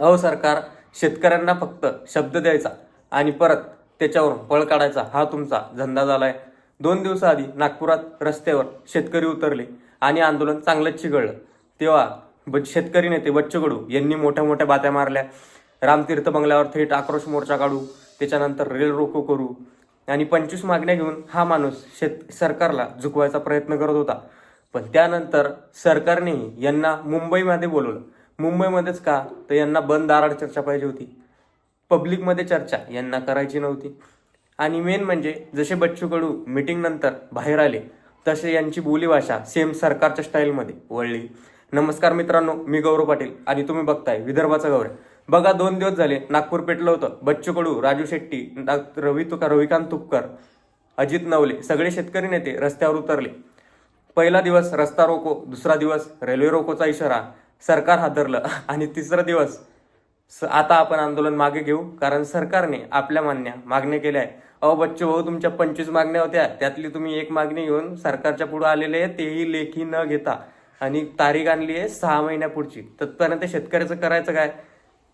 अहो सरकार शेतकऱ्यांना फक्त शब्द द्यायचा आणि परत त्याच्यावरून पळ काढायचा हा तुमचा धंदा झाला आहे दोन दिवसाआधी नागपुरात रस्त्यावर शेतकरी उतरले आणि आंदोलन चांगलंच चिघळलं. तेव्हा ब शेतकरी नेते बच्चगडू यांनी मोठ्या मोठ्या बात्या मारल्या. रामतीर्थ बंगल्यावर थेट आक्रोश मोर्चा काढू त्याच्यानंतर रेल रोको करू आणि पंचवीस मागण्या घेऊन हा माणूस शेत सरकारला झुकवायचा प्रयत्न करत होता. पण त्यानंतर सरकारनेही यांना मुंबईमध्ये बोलवलं. मुंबईमध्येच का? तर यांना बंद दाराड चर्चा पाहिजे होती. पब्लिकमध्ये चर्चा यांना करायची नव्हती. आणि मेन म्हणजे जसे बच्चू कडू मीटिंग नंतर बाहेर आले तसे यांची बोलीभाषा सेम सरकारच्या स्टाईलमध्ये वळली. नमस्कार मित्रांनो मी गौरव पाटील आणि तुम्ही बघताय विदर्भाचा गौरव. बघा दोन दिवस झाले नागपूर पेटलं होतं. बच्चू कडू राजू शेट्टी रवी तुका रविकांत तुपकर अजित नवले सगळे शेतकरी नेते रस्त्यावर उतरले. पहिला दिवस रस्ता रोको दुसरा दिवस रेल्वे रोकोचा इशारा सरकार हादरलं आणि तिसरा दिवस. स- आता आपण आंदोलन मागे घेऊ कारण सरकारने आपल्या मान्या मागण्या केल्या आहे अहो बच्चू भाऊ तुमच्या पंचवीस मागण्या होत्या. त्यातली तुम्ही एक मागणी घेऊन सरकारच्या पुढे आलेले आहे तेही लेखी न घेता. आणि तारीख आणली आहे सहा महिन्या पुढची तत्पर्यंत शेतकऱ्याचं करायचं काय?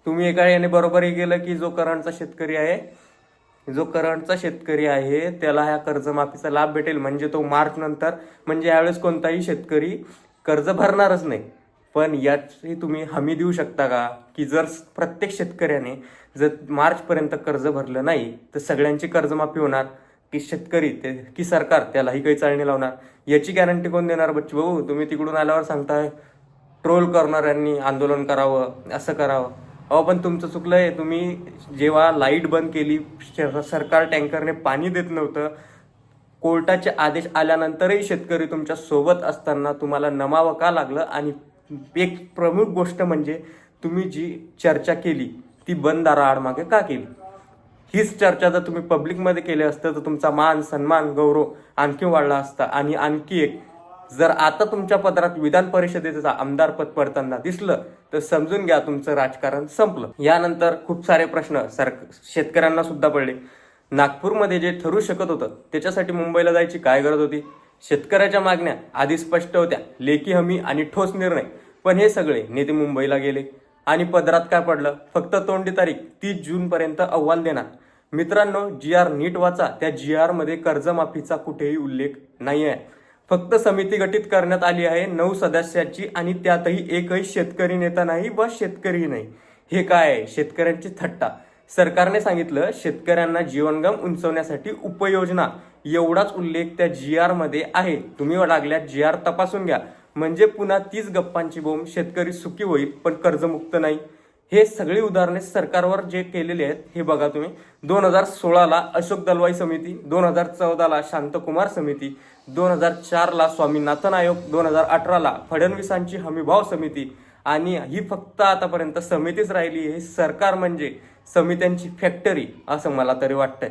तुम्ही एका याने बरोबरही गेलं की जो करंटचा शेतकरी आहे जो करंटचा शेतकरी आहे त्याला ह्या कर्जमाफीचा लाभ भेटेल. म्हणजे तो मार्च नंतर म्हणजे यावेळेस कोणताही शेतकरी कर्ज भरणारच नाही. पण याची तुम्ही हमी देऊ शकता का? की जर प्रत्येक शेतकऱ्याने जर मार्चपर्यंत कर्ज भरलं नाही तर सगळ्यांची कर्जमाफी होणार. की शेतकरी ते की सरकार त्यालाही काही चालणी लावणार. याची गॅरंटी कोण देणार? बच्चू भाऊ तुम्ही तिकडून आल्यावर सांगताय ट्रोल करणाऱ्यांनी आंदोलन करावं असं करावं. अहो पण तुमचं चुकलं आहे तुम्ही जेव्हा लाइट बंद केली सरकार टँकरने पाणी देत नव्हतं. कोर्टाचे आदेश आल्यानंतरही शेतकरी तुमच्यासोबत असताना तुम्हाला नमावं का लागलं? आणि एक प्रमुख गोष्ट म्हणजे तुम्ही जी चर्चा केली ती बंद दारा मागे का केली? हीच चर्चा जर तुम्ही पब्लिकमध्ये केली असतं तर तुमचा मान सन्मान गौरव आणखी वाढला असता. आणि आणखी एक जर आता तुमच्या पदरात विधान परिषदेचं आमदार पद पडताना दिसलं तर समजून घ्या तुमचं राजकारण संपलं. यानंतर खूप सारे प्रश्न सर शेतकऱ्यांना सुद्धा पडले. नागपूरमध्ये जे ठरू शकत होतं त्याच्यासाठी मुंबईला जायची काय गरज होती? शेतकऱ्याच्या मागण्या आधी स्पष्ट होत्या. लेखी हमी आणि ठोस निर्णय. पण हे सगळे नेते मुंबईला गेले. आणि पदरात काय पडलं? फक्त तोंडी तारीख तीस जूनपर्यंत अहवाल देणार. मित्रांनो जी आर नीट वाचा त्या जी आरमध्ये कर्जमाफीचा कुठेही उल्लेख नाही आहे फक्त समिती गठीत करण्यात आली आहे नऊ सदस्याची आणि त्यातही एकही शेतकरी नेता नाही व शेतकरी नाही. हे काय आहे? शेतकऱ्यांची थट्टा. सरकारने सांगितलं शेतकऱ्यांना जीवनगम उंचवण्यासाठी उपयोजना. एवढाच उल्लेख त्या जी आरमध्ये आहे. तुम्ही लागल्या जी आर तपासून घ्या. म्हणजे पुन्हा तीच गप्पांची बोंब. शेतकरी सुखी होईल पण कर्जमुक्त नाही. हे सगळी उदाहरणे सरकारवर जे केलेले आहेत हे बघा तुम्ही. दोन हजार सोळाला अशोक दलवाई समिती दोन हजार चौदाला शांतकुमार समिती दोन हजार चारला स्वामीनाथन आयोग दोन हजार अठराला फडणवीसांची हमीभाव समिती. आणि ही फक्त आतापर्यंत समितीच राहिली हे सरकार म्हणजे समित्यांची फॅक्टरी असं मला तरी वाटतंय.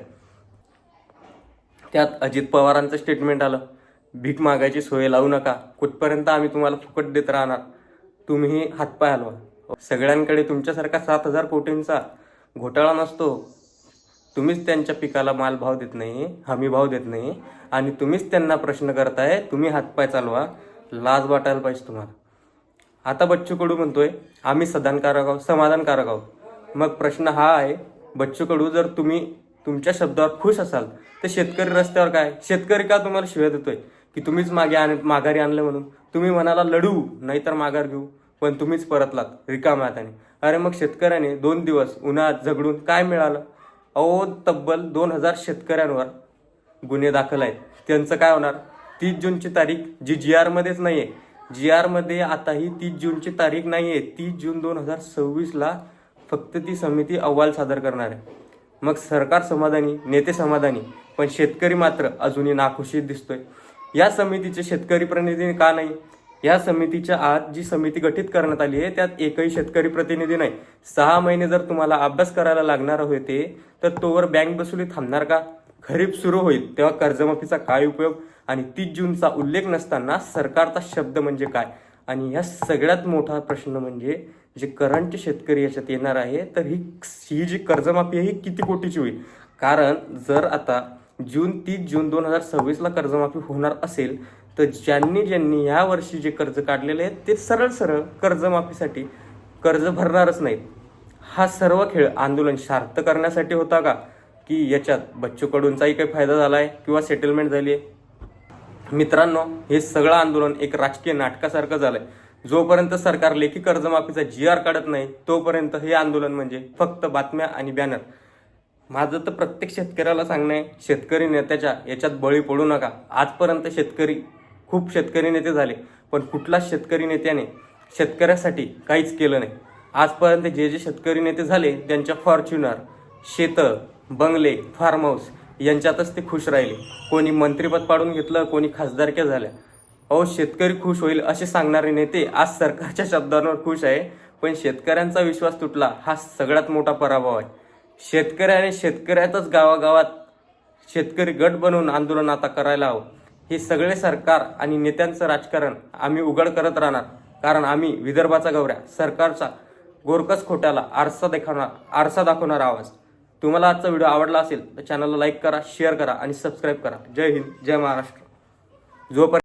त्यात अजित पवारांचं स्टेटमेंट आलं. भीक मागायची सोय लावू नका. कुठपर्यंत आम्ही तुम्हाला फुकट देत राहणार? तुम्ही हातपाय हलवा. सगळ्यांकडे तुमच्यासारखा सात हजार कोटींचा घोटाळा नसतो. तुम्हीच त्यांच्या पिकाला माल भाव देत नाही हमी भाव देत नाही आणि तुम्हीच त्यांना प्रश्न करताय तुम्ही हातपाय चालवा. लाज वाटायला पाहिजे तुम्हाला. आता बच्चू कडू म्हणतोय आम्ही सदानकारक आहोत समाधानकारक आहोत. मग प्रश्न हा आहे बच्चू कडू जर तुम्ही तुमच्या शब्दावर खुश असाल तर शेतकरी रस्त्यावर काय? शेतकरी का तुम्हाला शिव्या देतोय? की तुम्हीच मागे आण माघारी आणलं म्हणून. तुम्ही म्हणाला लढू नाहीतर माघार घेऊ. पण तुम्हीच परतलात रिकाम्या हाताने अरे मग शेतकऱ्याने दोन दिवस उन्हात झगडून काय मिळालं? अहो तब्बल दोन हजार शेतकऱ्यांवर गुन्हे दाखल आहेत. त्यांचं काय होणार? तीस जूनची तारीख जी जी आरमध्येच नाही आहे जी आरमध्ये आताही तीस जूनची तारीख नाही आहे तीस जून दोन हजार सव्वीसला फक्त ती समिती अहवाल सादर करणार आहे. मग सरकार समाधानी नेते समाधानी पण शेतकरी मात्र अजूनही नाखुशीत दिसतोय. या समितीचे शेतकरी प्रतिनिधी का नाही? या समितीच्या आत जी समिती गठीत करण्यात आली आहे त्यात एकही शेतकरी प्रतिनिधी नाही. सहा महिने जर तुम्हाला अभ्यास करायला लागणार होते तर तोवर बँक बसुली थांबणार का? खरीप सुरू होईल तेव्हा कर्जमाफीचा काय उपयोग? आणि तीस जूनचा उल्लेख नसताना सरकारचा शब्द म्हणजे काय? आणि या सगळ्यात मोठा प्रश्न म्हणजे जे करंटचे शेतकरी याच्यात येणार आहे तर ही ही जी कर्जमाफी आहे ही किती कोटीची होईल? कारण जर आता जून तीस जून दोन हजार सव्वीसला कर्जमाफी होणार असेल तर ज्यांनी ज्यांनी या वर्षी जे कर्ज काढलेले आहेत ते सरळ सरळ कर्जमाफीसाठी कर्ज भरणारच नाहीत. हा सर्व खेळ आंदोलन शार्थ करण्यासाठी होता का? की याच्यात बच्चू कडूंचाही काही फायदा झाला आहे किंवा सेटलमेंट झाली आहे? मित्रांनो हे सगळं आंदोलन एक राजकीय नाटकासारखं झालं आहे जोपर्यंत सरकार लेखी कर्जमाफीचा जी आर काढत नाही तोपर्यंत हे आंदोलन म्हणजे फक्त बातम्या आणि बॅनर माझं तर प्रत्येक शेतकऱ्याला सांगणं आहे शेतकरी नेत्याच्या याच्यात बळी पडू नका. आजपर्यंत शेतकरी खूप शेतकरी नेते झाले पण कुठलाच शेतकरी नेत्याने शेतकऱ्यासाठी काहीच केलं नाही. आजपर्यंत जे जे शेतकरी नेते झाले त्यांच्या फॉर्च्युनर शेतं बंगले फार्म हाऊस यांच्यातच ते खुश राहिले. कोणी मंत्रिपद पाडून घेतलं कोणी खासदारक्या झाल्या. अहो शेतकरी खुश होईल असे सांगणारे नेते आज सरकारच्या शब्दांवर खुश आहे पण शेतकऱ्यांचा विश्वास तुटला हा सगळ्यात मोठा पराभव आहे. शेतकरी आणि शेतकऱ्यातच गावागावात शेतकरी गट बनवून आंदोलन आता करायला हवं. हे सगळे सरकार आणि नेत्यांचं राजकारण आम्ही उघड करत राहणार. कारण आम्ही विदर्भाचा गौऱ्या सरकारचा गोरकस खोट्याला आरसा दाखवणार आरसा दाखवणार आवाज तुम्हाला आजचा व्हिडिओ आवडला असेल तर चॅनलला लाईक करा शेअर करा आणि सबस्क्राईब करा. जय हिंद जय महाराष्ट्र. जोपर्यंत